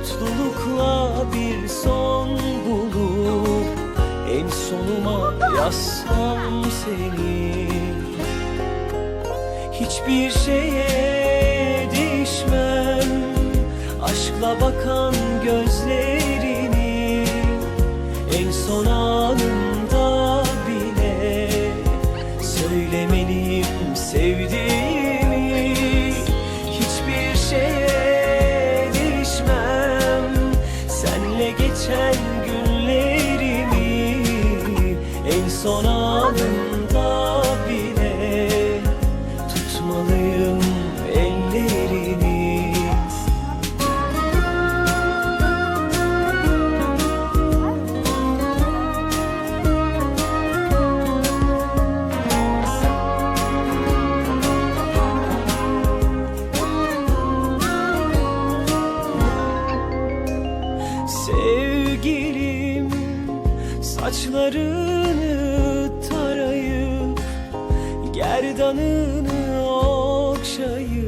Mutlulukla bir son bulup En sonuma yazsam seni. Hiçbir şeye değişmem. Aşkla bakan gözlerini En son anımda bile Söylemeliyim sevdiğimi Senle geçen günlerimi En son anımda saçlarını tarayıp Gerdanını okşayıp